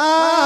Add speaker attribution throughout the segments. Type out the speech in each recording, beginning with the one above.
Speaker 1: Ah!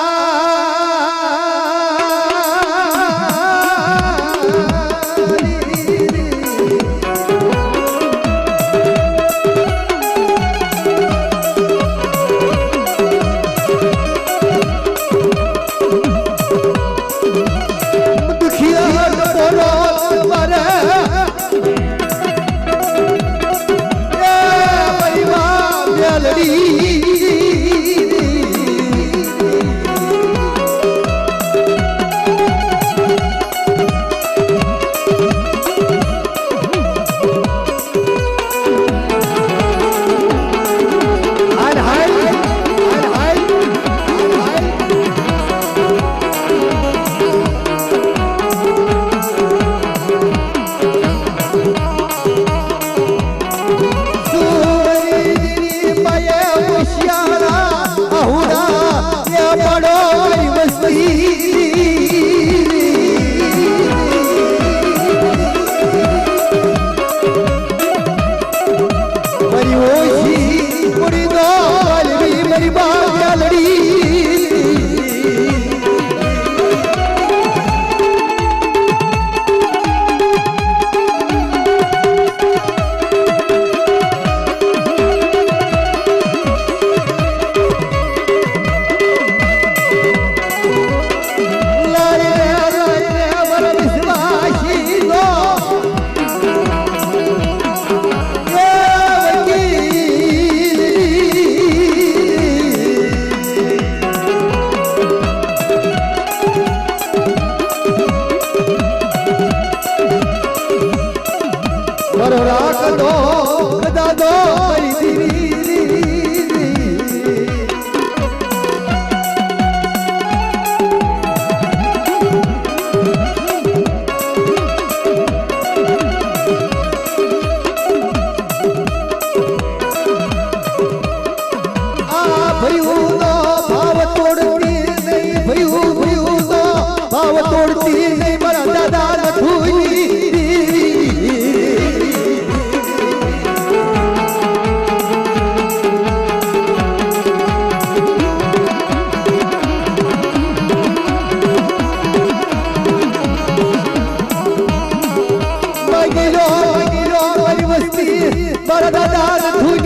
Speaker 1: વસ્તી મારા દાદા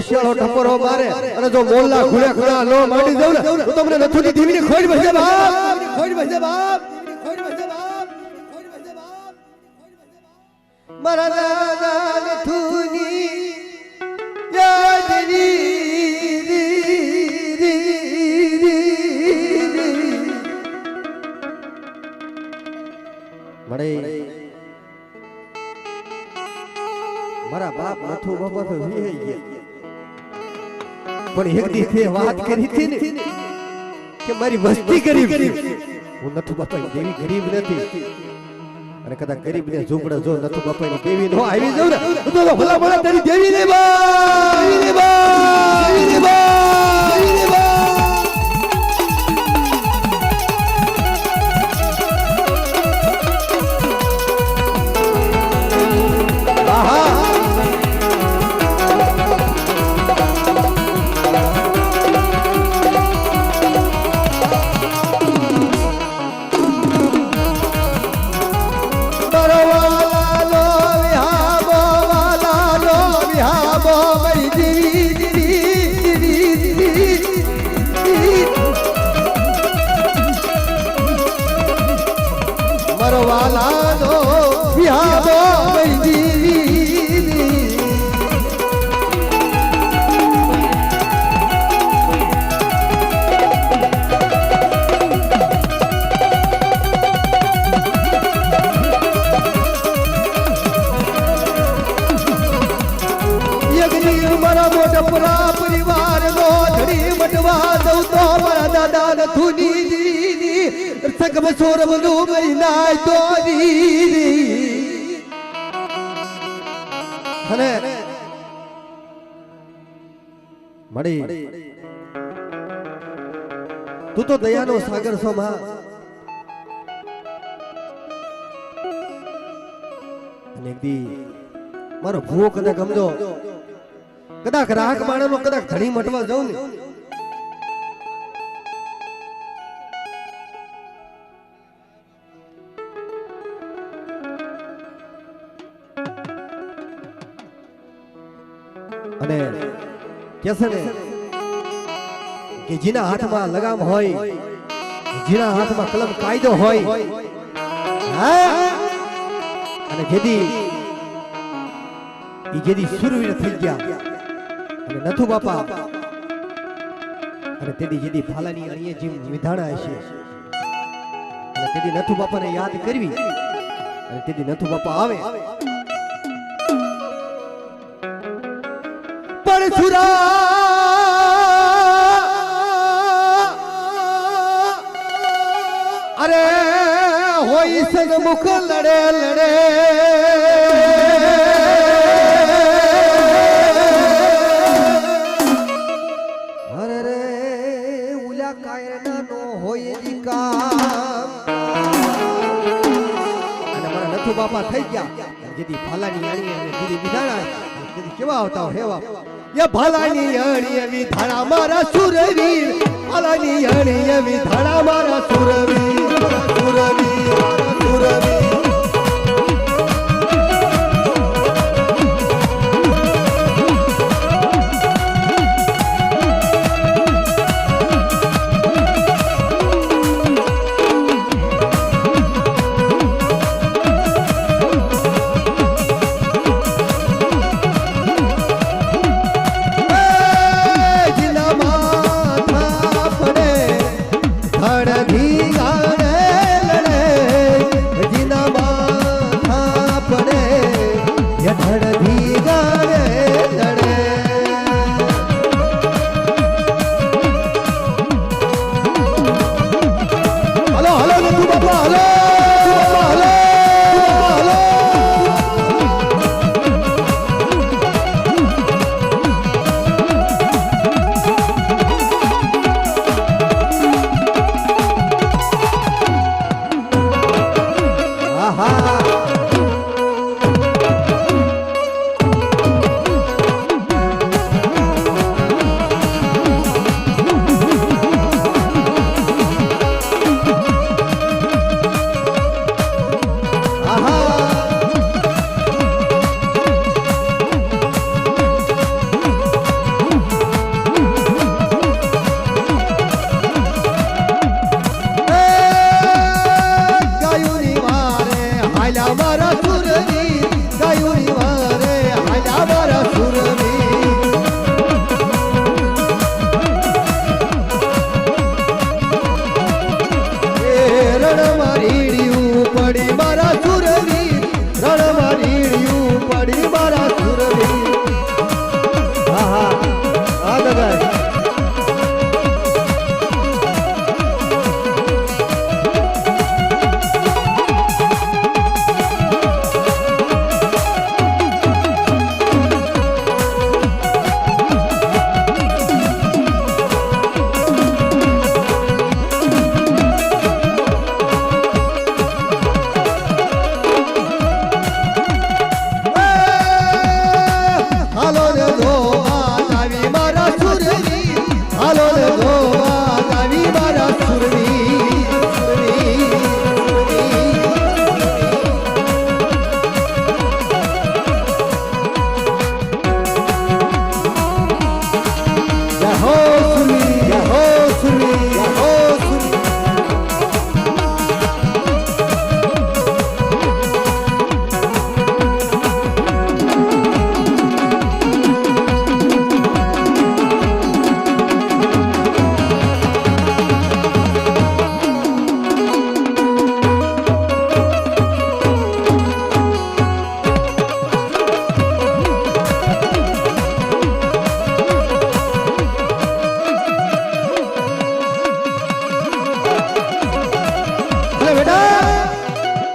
Speaker 1: અને શિયાળો ટપરો મારે. અને જો મોલ્લા ખુલે ખુલા લો માંડી દઉં ને તો તમને નથુની દેવીની ખોટ ભજે બાપ. ખોટ ભજે બાપ. મારા દાદા નથુની યાદની મળે મારા બાપ નથુ બાબા તો વિહી ગયા. પણ એક દિવસે વાત કરી હતી ને કે મારી વસ્તી ગરીબ. હું નથુ બાપા દેવી ગરીબ નથી અને કદાચ ગરીબ ને ઝૂંપડે જો નથુ બાપા ની દેવી નો આવી જાવ ને. તો ભલા ભલા તારી દેવી ને બા દેવી ને બા દેવી ને બા મરવાલા દો, વિહાદો વૈજી મારા મોટા પરિવાર નો ધડી મટવા દઉં તો મારા દાદા ને બનુ મહિના દોરી. અને મળી. તું તો દયાનો સાગર છો માં મારો ભૂવો કદાચ ગમજો. કદાચ રાગ માણેલો કદાચ ધણી મટવા જાઉં ને. અને કે છે ને કે જેના હાથમાં લગામ હોય, જેના હાથમાં કલમ કાયદો હોય અને જેદી, ઈ જેદી સુરવીર થઈ ગયા. અને નથુ બાપા, અને તેદી જેદી ફાલાની અણીએ જીમ વિધાણા હશે. અને તેદી નથુ બાપાને યાદ કરવી. અને તેદી નથુ બાપા આવે. પરશુરા અરે હોય સન્મુખ લડે લડે. અરે ઉલા કાયરના નો હોય બાપા થઈ ગયા. જેથી ભાલાની આણી અને જેથી વિધાણા જેથી કેવા આવતા હેવા યા ભાલાની આણી વિધાણા મારા સુરવીર. ભાલાની આણી વિધાણા મારા સુરવીર. સુરવીર સુરવીર.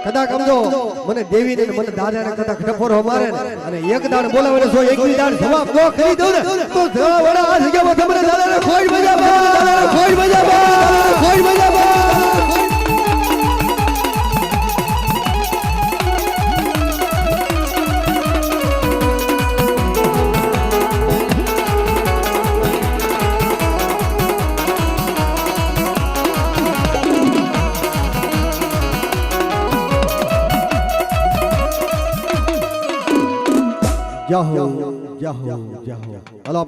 Speaker 1: કદાચ સમજો મને દેવી ને મને દાદાને કદાચ ટકોરો મારે અને એક દાણ બોલાવે ને એક દાણ જવાબ ન કરી દઉં ને? તો વડા આ જગ્યામાં તમને દાદાને ખોઈ મજા ખોઈ મજા ખોઈ મજા ဟောယာဟောယာဟောယာဟောဟလာ